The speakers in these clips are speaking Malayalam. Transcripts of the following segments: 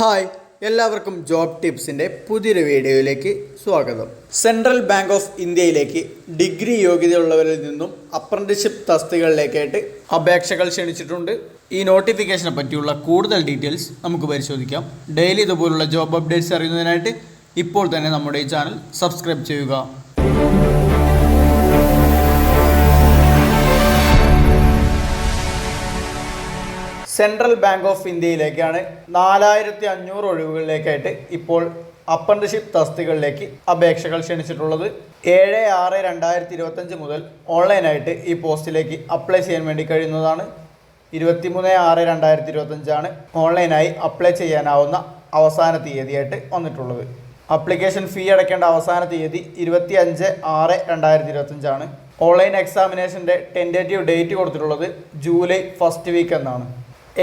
ഹായ് എല്ലാവർക്കും ജോബ് ടിപ്സിന്റെ പുതിയൊരു വീഡിയോയിലേക്ക് സ്വാഗതം. സെൻട്രൽ ബാങ്ക് ഓഫ് ഇന്ത്യയിലേക്ക് ഡിഗ്രി യോഗ്യതയുള്ളവരിൽ നിന്നും അപ്രന്റിഷിപ്പ് തസ്തികകളിലേക്കായിട്ട് അപേക്ഷകൾ ക്ഷണിച്ചിട്ടുണ്ട്. ഈ നോട്ടിഫിക്കേഷനെ പറ്റിയുള്ള കൂടുതൽ ഡീറ്റെയിൽസ് നമുക്ക് പരിശോധിക്കാം. ഡെയിലി ഇതുപോലുള്ള ജോബ് അപ്ഡേറ്റ്സ് അറിയുന്നതിനായിട്ട് ഇപ്പോൾ തന്നെ നമ്മുടെ ഈ ചാനൽ സബ്സ്ക്രൈബ് ചെയ്യുക. സെൻട്രൽ ബാങ്ക് ഓഫ് ഇന്ത്യയിലേക്കാണ് നാലായിരത്തി അഞ്ഞൂറ് ഒഴിവുകളിലേക്കായിട്ട് ഇപ്പോൾ അപ്രന്റിഷിപ്പ് തസ്തികളിലേക്ക് അപേക്ഷകൾ ക്ഷണിച്ചിട്ടുള്ളത്. ഏഴ് ആറ് രണ്ടായിരത്തി ഇരുപത്തഞ്ച് മുതൽ ഓൺലൈനായിട്ട് ഈ പോസ്റ്റിലേക്ക് അപ്ലൈ ചെയ്യാൻ വേണ്ടി കഴിയുന്നതാണ്. ഇരുപത്തിമൂന്ന് ആറ് രണ്ടായിരത്തി ഇരുപത്തഞ്ചാണ് ഓൺലൈനായി അപ്ലൈ ചെയ്യാനാവുന്ന അവസാന തീയതിയായിട്ട് വന്നിട്ടുള്ളത്. അപ്ലിക്കേഷൻ ഫീ അടയ്ക്കേണ്ട അവസാന തീയതി ഇരുപത്തി അഞ്ച് ആറ് രണ്ടായിരത്തി ഇരുപത്തഞ്ചാണ് ഓൺലൈൻ എക്സാമിനേഷന്റെ ടെന്റേറ്റീവ് ഡേറ്റ് കൊടുത്തിട്ടുള്ളത് ജൂലൈ ഫസ്റ്റ് വീക്ക് എന്നാണ്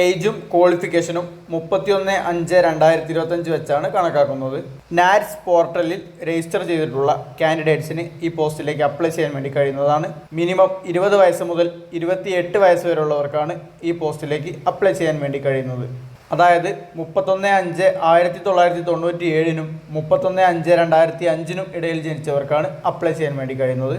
ഏജും ക്വാളിഫിക്കേഷനും മുപ്പത്തിയൊന്ന് അഞ്ച് രണ്ടായിരത്തി ഇരുപത്തഞ്ച് വെച്ചാണ് കണക്കാക്കുന്നത്. നാറ്റ്സ് പോർട്ടലിൽ രജിസ്റ്റർ ചെയ്തിട്ടുള്ള കാൻഡിഡേറ്റ്സിന് ഈ പോസ്റ്റിലേക്ക് അപ്ലൈ ചെയ്യാൻ വേണ്ടി കഴിയുന്നതാണ്. മിനിമം ഇരുപത് വയസ്സ് മുതൽ ഇരുപത്തിയെട്ട് വയസ്സ് വരെയുള്ളവർക്കാണ് ഈ പോസ്റ്റിലേക്ക് അപ്ലൈ ചെയ്യാൻ വേണ്ടി കഴിയുന്നത്. അതായത് മുപ്പത്തൊന്ന് അഞ്ച് ആയിരത്തി തൊള്ളായിരത്തി തൊണ്ണൂറ്റി ഏഴിനും മുപ്പത്തൊന്ന് അഞ്ച് രണ്ടായിരത്തി അഞ്ചിനും ഇടയിൽ ജനിച്ചവർക്കാണ് അപ്ലൈ ചെയ്യാൻ വേണ്ടി കഴിയുന്നത്.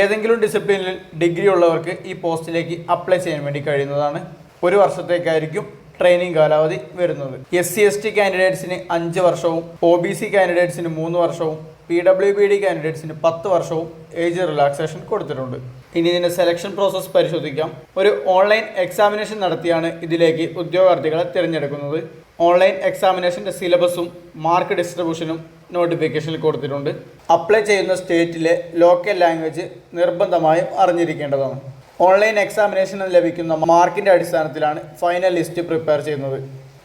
ഏതെങ്കിലും ഡിസിപ്ലിനിൽ ഡിഗ്രി ഉള്ളവർക്ക് ഈ പോസ്റ്റിലേക്ക് അപ്ലൈ ചെയ്യാൻ വേണ്ടി കഴിയുന്നതാണ്. ഒരു വർഷത്തേക്കായിരിക്കും ട്രെയിനിങ് കാലാവധി വരുന്നത്. എസ് സി എസ് ടി കാൻഡിഡേറ്റ്സിന് അഞ്ച് വർഷവും ഒ ബി സി കാൻഡിഡേറ്റ്സിന് മൂന്ന് വർഷവും പി ഡബ്ല്യു ബി ഡി കാൻഡിഡേറ്റ്സിന് പത്ത് വർഷവും ഏജ് റിലാക്സേഷൻ കൊടുത്തിട്ടുണ്ട്. ഇനി ഇതിന്റെ സെലക്ഷൻ പ്രോസസ്സ് പരിശോധിക്കാം. ഒരു ഓൺലൈൻ എക്സാമിനേഷൻ നടത്തിയാണ് ഇതിലേക്ക് ഉദ്യോഗാർത്ഥികളെ തിരഞ്ഞെടുക്കുന്നത്. ഓൺലൈൻ എക്സാമിനേഷന്റെ സിലബസും മാർക്ക് ഡിസ്ട്രിബ്യൂഷനും നോട്ടിഫിക്കേഷനിൽ കൊടുത്തിട്ടുണ്ട്. അപ്ലൈ ചെയ്യുന്ന സ്റ്റേറ്റിലെ ലോക്കൽ ലാംഗ്വേജ് നിർബന്ധമായും അറിഞ്ഞിരിക്കേണ്ടതാണ്. ഓൺലൈൻ എക്സാമിനേഷന് ലഭിക്കുന്ന മാർക്കിന്റെ അടിസ്ഥാനത്തിലാണ് ഫൈനൽ ലിസ്റ്റ് പ്രിപ്പയർ ചെയ്യുന്നത്.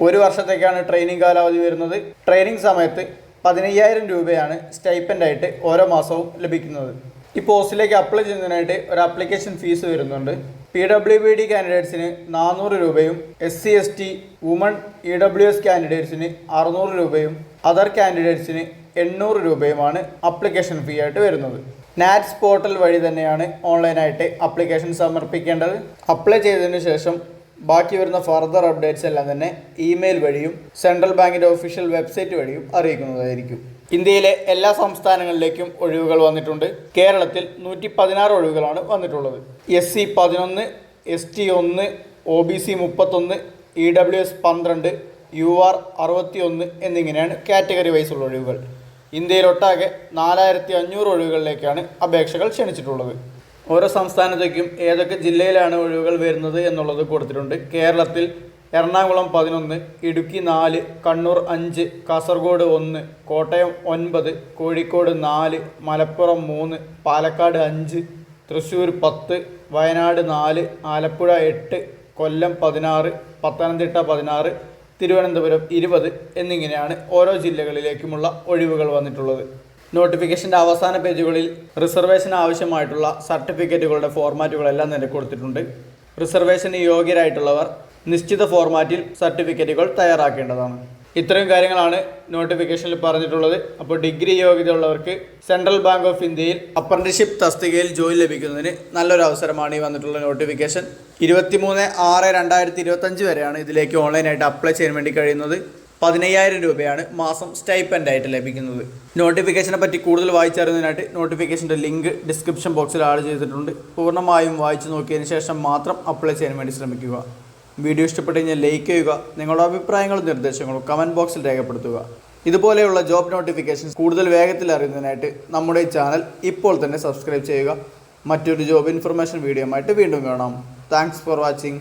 ഒരു വർഷത്തേക്കാണ് ട്രെയിനിങ് കാലാവധി വരുന്നത്. ട്രെയിനിങ് സമയത്ത് പതിനയ്യായിരം രൂപയാണ് സ്റ്റൈപ്പന്റ് ആയിട്ട് ഓരോ മാസവും ലഭിക്കുന്നത്. ഈ പോസ്റ്റിലേക്ക് അപ്ലൈ ചെയ്യുന്നതിനായിട്ട് ഒരു ആപ്ലിക്കേഷൻ ഫീസ് വരുന്നുണ്ട്. പി ഡബ്ല്യു ബി ഡി കാൻഡിഡേറ്റ്സിന് നാനൂറ് രൂപയും S C S T woman E W S കാൻഡിഡേറ്റ്സിന് അറുന്നൂറ് രൂപയും അതർ കാൻഡിഡേറ്റ്സിന് എണ്ണൂറ് രൂപയുമാണ് അപ്ലിക്കേഷൻ ഫീ ആയിട്ട് വരുന്നത്. നാറ്റ്സ് പോർട്ടൽ വഴി തന്നെയാണ് ഓൺലൈനായിട്ട് അപ്ലിക്കേഷൻ സമർപ്പിക്കേണ്ടത്. അപ്ലൈ ചെയ്തതിന് ശേഷം ബാക്കി വരുന്ന ഫർദർ അപ്ഡേറ്റ്സ് എല്ലാം തന്നെ ഇമെയിൽ വഴിയും സെൻട്രൽ ബാങ്കിന്റെ ഒഫീഷ്യൽ വെബ്സൈറ്റ് വഴിയും അറിയിക്കുന്നതായിരിക്കും. ഇന്ത്യയിലെ എല്ലാ സംസ്ഥാനങ്ങളിലേക്കും ഒഴിവുകൾ വന്നിട്ടുണ്ട്. കേരളത്തിൽ നൂറ്റി പതിനാറ് ഒഴിവുകളാണ് വന്നിട്ടുള്ളത്. എസ് സി പതിനൊന്ന് എസ് ടി ഒന്ന് ഒ ബി സി മുപ്പത്തൊന്ന് ഇ ഡബ്ല്യു എസ് പന്ത്രണ്ട് യു ആർ അറുപത്തി ഒന്ന് എന്നിങ്ങനെയാണ് കാറ്റഗറി വൈസുള്ള ഒഴിവുകൾ. ഇന്ത്യയിലൊട്ടാകെ നാലായിരത്തി അഞ്ഞൂറ് ഒഴിവുകളിലേക്കാണ് അപേക്ഷകൾ ക്ഷണിച്ചിട്ടുള്ളത്. ഓരോ സംസ്ഥാനത്തേക്കും ഏതൊക്കെ ജില്ലയിലാണ് ഒഴിവുകൾ വരുന്നത് എന്നുള്ളത് കൊടുത്തിട്ടുണ്ട്. കേരളത്തിൽ എറണാകുളം പതിനൊന്ന് ഇടുക്കി നാല് കണ്ണൂർ അഞ്ച് കാസർഗോഡ് ഒന്ന് കോട്ടയം ഒൻപത് കോഴിക്കോട് നാല് മലപ്പുറം മൂന്ന് പാലക്കാട് അഞ്ച് തൃശ്ശൂർ പത്ത് വയനാട് നാല് ആലപ്പുഴ എട്ട് കൊല്ലം പതിനാറ് പത്തനംതിട്ട പതിനാറ് തിരുവനന്തപുരം ഇരുപത് എന്നിങ്ങനെയാണ് ഓരോ ജില്ലകളിലേക്കുമുള്ള ഒഴിവുകൾ വന്നിട്ടുള്ളത്. നോട്ടിഫിക്കേഷന്റെ അവസാന പേജുകളിൽ റിസർവേഷൻ ആവശ്യമായിട്ടുള്ള സർട്ടിഫിക്കറ്റുകളുടെ ഫോർമാറ്റുകളെല്ലാം തന്നെ കൊടുത്തിട്ടുണ്ട്. റിസർവേഷന് യോഗ്യരായിട്ടുള്ളവർ നിശ്ചിത ഫോർമാറ്റിൽ സർട്ടിഫിക്കറ്റുകൾ തയ്യാറാക്കേണ്ടതാണ്. ഇത്രയും കാര്യങ്ങളാണ് നോട്ടിഫിക്കേഷനിൽ പറഞ്ഞിട്ടുള്ളത്. അപ്പോൾ ഡിഗ്രി യോഗ്യത ഉള്ളവർക്ക് സെൻട്രൽ ബാങ്ക് ഓഫ് ഇന്ത്യയിൽ അപ്രന്റിഷിപ്പ് തസ്തികയിൽ ജോലി ലഭിക്കുന്നതിന് നല്ലൊരു അവസരമാണ് ഈ വന്നിട്ടുള്ള നോട്ടിഫിക്കേഷൻ ഇരുപത്തിമൂന്ന് ആറ് രണ്ടായിരത്തി ഇരുപത്തഞ്ച് വരെയാണ് ഇതിലേക്ക് ഓൺലൈനായിട്ട് അപ്ലൈ ചെയ്യാൻ വേണ്ടി കഴിയുന്നത്. പതിനയ്യായിരം രൂപയാണ് മാസം സ്റ്റൈപ്പന്റ് ആയിട്ട് ലഭിക്കുന്നത്. നോട്ടിഫിക്കേഷനെ പറ്റി കൂടുതൽ വായിച്ചറിയുന്നതിനായിട്ട് നോട്ടിഫിക്കേഷന്റെ ലിങ്ക് ഡിസ്ക്രിപ്ഷൻ ബോക്സിൽ ആഡ് ചെയ്തിട്ടുണ്ട്. പൂർണമായും വായിച്ചു നോക്കിയതിന് ശേഷം മാത്രം അപ്ലൈ ചെയ്യാൻ വേണ്ടി ശ്രമിക്കുക. വീഡിയോ ഇഷ്ടപ്പെട്ട് കഴിഞ്ഞാൽ ലൈക്ക് ചെയ്യുക നിങ്ങളുടെ അഭിപ്രായങ്ങളും നിർദ്ദേശങ്ങളും കമന്റ് ബോക്സിൽ രേഖപ്പെടുത്തുക. ഇതുപോലെയുള്ള ജോബ് നോട്ടിഫിക്കേഷൻസ് കൂടുതൽ വേഗത്തിൽ അറിയുന്നതിനായിട്ട് നമ്മുടെ ഈ ചാനൽ ഇപ്പോൾ തന്നെ സബ്സ്ക്രൈബ് ചെയ്യുക. മറ്റൊരു ജോബ് ഇൻഫർമേഷൻ വീഡിയോ ആയിട്ട് വീണ്ടും കാണാം. Thanks for watching